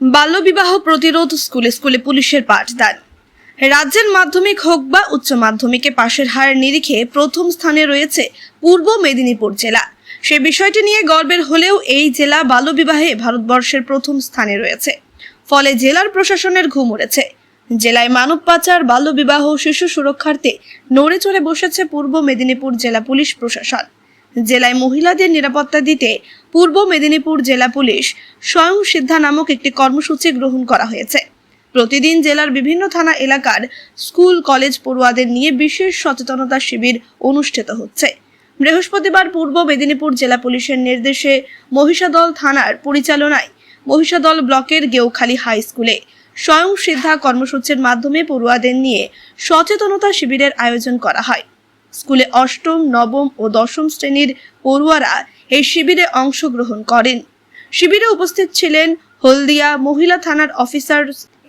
বাল্যবিবাহ প্রতিরোধ স্কুলে স্কুলে পুলিশের পাঠদান। রাজ্যের মাধ্যমিক হোক বা উচ্চ মাধ্যমিকে পাশের হার নিরিখে প্রথম স্থানে রয়েছে পূর্ব মেদিনীপুর জেলা। সে বিষয়টি নিয়ে গর্বের হলেও এই জেলা বাল্যবিবাহে ভারতবর্ষের প্রথম স্থানে রয়েছে। ফলে জেলার প্রশাসনের ঘুম উড়েছে। জেলায় মানব পাচার, বাল্যবিবাহ, শিশু সুরক্ষার্থে নড়ে চড়ে বসেছে পূর্ব মেদিনীপুর জেলা পুলিশ প্রশাসন। জেলায় মহিলাদের নিরাপত্তা দিতে পূর্ব মেদিনীপুর জেলা পুলিশ স্বয়ং সিদ্ধা নামক একটি কর্মসূচি গ্রহণ করা হয়েছে। প্রতিদিন জেলার বিভিন্ন থানা এলাকার স্কুল, কলেজ পড়ুয়াদের নিয়ে বিশেষ সচেতনতা শিবির অনুষ্ঠিত হচ্ছে। বৃহস্পতিবার পূর্ব মেদিনীপুর জেলা পুলিশের নির্দেশে মহিষাদল থানার পরিচালনায় মহিষাদল ব্লকের গেউখালী হাই স্কুলে স্বয়ং সিদ্ধা কর্মসূচির মাধ্যমে পড়ুয়াদের নিয়ে সচেতনতা শিবিরের আয়োজন করা হয়। স্কুলে অষ্টম, নবম ও দশম শ্রেণির পড়ুয়ারা এই শিবিরে অংশগ্রহণ করেন। শিবিরে উপস্থিত ছিলেন হলদিয়া মহিলা থানার অফিসার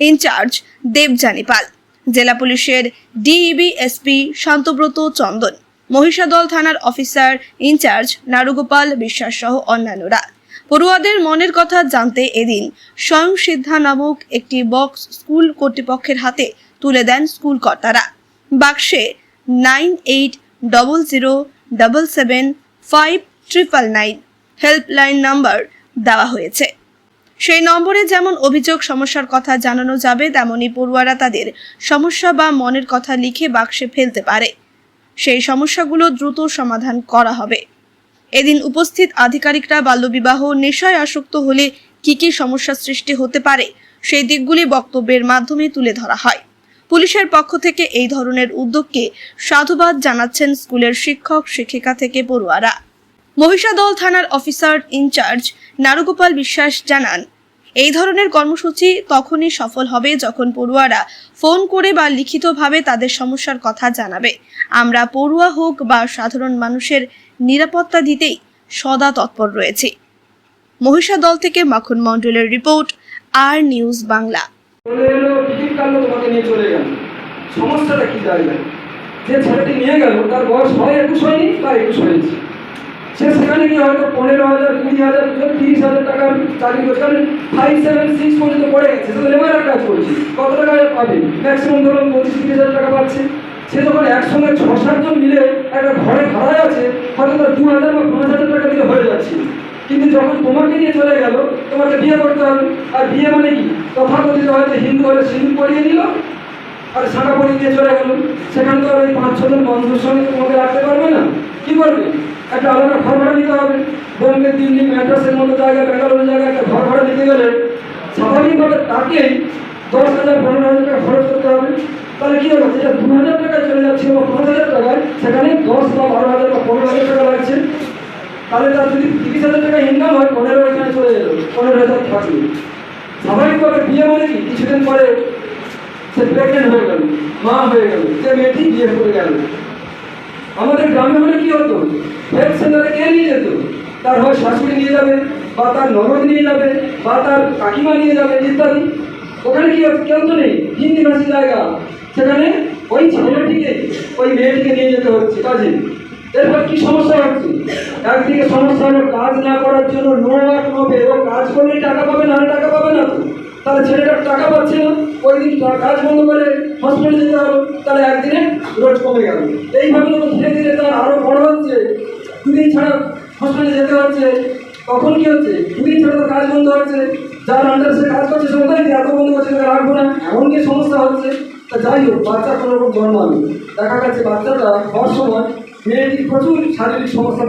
ইনচার্জ দেবজানী পাল, জেলা পুলিশের ডিইবি এসপি শান্তব্রত চন্দন, মহিষাদল থানার অফিসার ইনচার্জ নারুগোপাল বিশ্বাস সহ অন্যান্যরা। পড়ুয়াদের মনের কথা জানতে এদিন স্বয়ং সিদ্ধা নামক একটি বক্স স্কুল কর্তৃপক্ষের হাতে তুলে দেন স্কুল কর্তারা বাক্সে nine eight double zero double seven five triple nine. Helpline number দেওয়া হয়েছে। সেই নম্বরে যেমন অভিযোগ, সমস্যার কথা জানানো যাবে তেমনই পড়ুয়ারা তাদের সমস্যা বা মনের কথা লিখে বাক্সে ফেলতে পারে। সেই সমস্যাগুলো দ্রুত সমাধান করা হবে। এদিন উপস্থিত আধিকারিকরা বাল্যবিবাহ নেশায় আসক্ত হলে কি কি সমস্যা সৃষ্টি হতে পারে, সেই দিকগুলি বক্তব্যের মাধ্যমে তুলে ধরা হয়। পুলিশের পক্ষ থেকে এই ধরনের উদ্যোগকে সাধুবাদ জানাচ্ছেন স্কুলের শিক্ষক, শিক্ষিকা থেকে পড়ুয়ারা। মহিষাদল থানার অফিসার ইনচার্জ নারুগোপাল বিশ্বাস জানান, এই ধরনের কর্মসূচি তখনই সফল হবে যখন পড়ুয়ারা ফোন করে বা লিখিতভাবে তাদের সমস্যার কথা জানাবে। আমরা পড়ুয়া হোক বা সাধারণ মানুষের নিরাপত্তা দিতেই সদা তৎপর রয়েছে। মহিষাদল থেকে মাখন মণ্ডলের রিপোর্ট, আর নিউজ বাংলা। কাটলো তোমাকে নিয়ে চলে গেল। সমস্যাটা কি দাঁড়িয়ে? যে ছেলেটি নিয়ে গেল, তার বয়স হয় একুশ হয়নি, তার একুশ হয়েছে। সে সেখানে গিয়ে হয়তো পনেরো হাজার, কুড়ি হাজার, তিরিশ হাজার টাকার চাকরি করছে। কারণ ফাইভ সেভেন সিক্স পর্যন্ত পড়ে গেছে। সে লেবারের কাজ করছে। কত টাকা পাবে? ম্যাক্সিমাম ধরুন পঁচিশ, তিরিশ হাজার টাকা পাচ্ছে। সে যখন একসঙ্গে ছ সাতজন মিলে একটা ঘরে ভাড়ায় আছে, হয়তো তার দু হাজার বা পাঁচ হাজার টাকা দিলে হয়ে যাচ্ছে। কিন্তু যখন তোমাকে নিয়ে চলে গেল, তোমাকে বিয়ে করতে হবে। আর বিয়ে মানে কি? তথাকথিত হয়তো হিন্দু হলে সিঁদুর পরিয়ে দিল আর শাঁখা পরিয়ে দিয়ে চলে গেল। সেখানে তো ওই পাঁচ ছজন বন্ধুর সঙ্গে তোমাকে রাখতে পারবে না? কি করবে? একটা আলাদা ঘর ভাড়া নিতে হবে। বোম্বে, দিল্লি ম্যাড্রাসের মতো জায়গায় বেঙ্গালুরু জায়গায় একটা ঘর ভাড়া নিতে গেলে স্বাভাবিকভাবে তাকেই দশ হাজার, পনেরো হাজার টাকা খরচ করতে হবে। তাহলে কি হবে? যেটা দু হাজার টাকায় চলে যাচ্ছে বা পাঁচ হাজার টাকায়, সেখানে দশ বা বারো হাজার বা পনেরো হাজার টাকা লাগছে তাহলে তার যদি তিরিশ হাজার টাকা ইনকাম হয়, পনেরো এখানে চলে এলো পনেরো হাজার থাকবে স্বাভাবিকভাবে বিয়ে মানে কি? কিছুদিন পরে সে প্রেগনেন্ট হয়ে গেল, মা হয়ে গেল, সে মেয়েটি বিয়ে করে গেল। আমাদের গ্রামে হলে কি হতো? হেলথ সেন্টারে কে নিয়ে যেত? তার হয় শাশুড়ি নিয়ে যাবে, বা তার ননদ নিয়ে যাবে, বা তার কাকিমা নিয়ে যাবে, ইত্যাদি। ওখানে কি কেউ তো নেই হিন্দি ভাষী জায়গা। সেখানে ওই ছেলেটিকে, ওই মেয়েটিকে নিয়ে যেতে হচ্ছে, কাজে। এরপর কি সমস্যা হচ্ছে? একদিকে সমস্যা হলো কাজ না করার জন্য নো ওয়ার্ক নো ও কাজ করলেই টাকা পাবে না টাকা পাবে না। তাহলে ছেলেটা টাকা পাচ্ছে না। ওই দিন কাজ বন্ধ করে হসপিটালে যেতে হবে, তাহলে একদিনে রোজ কমে গেল। এইভাবে ধীরে ধীরে তার আরও বড় হচ্ছে। দুদিন ছাড়া হসপিটালে যেতে হচ্ছে। কখন কি হচ্ছে? দুদিন ছাড়া তো কাজ বন্ধ হচ্ছে। যার আন্ডার সে কাজ করছে সময় এত বন্ধ করছে রাখব না। এমন কি সমস্যা হচ্ছে। তা যাই হোক, বাচ্চা কোনো রকম জন্মাবে দেখা গেছে বাচ্চাটা হওয়ার সময় মেয়েটির প্রচুর শারীরিক সমস্যা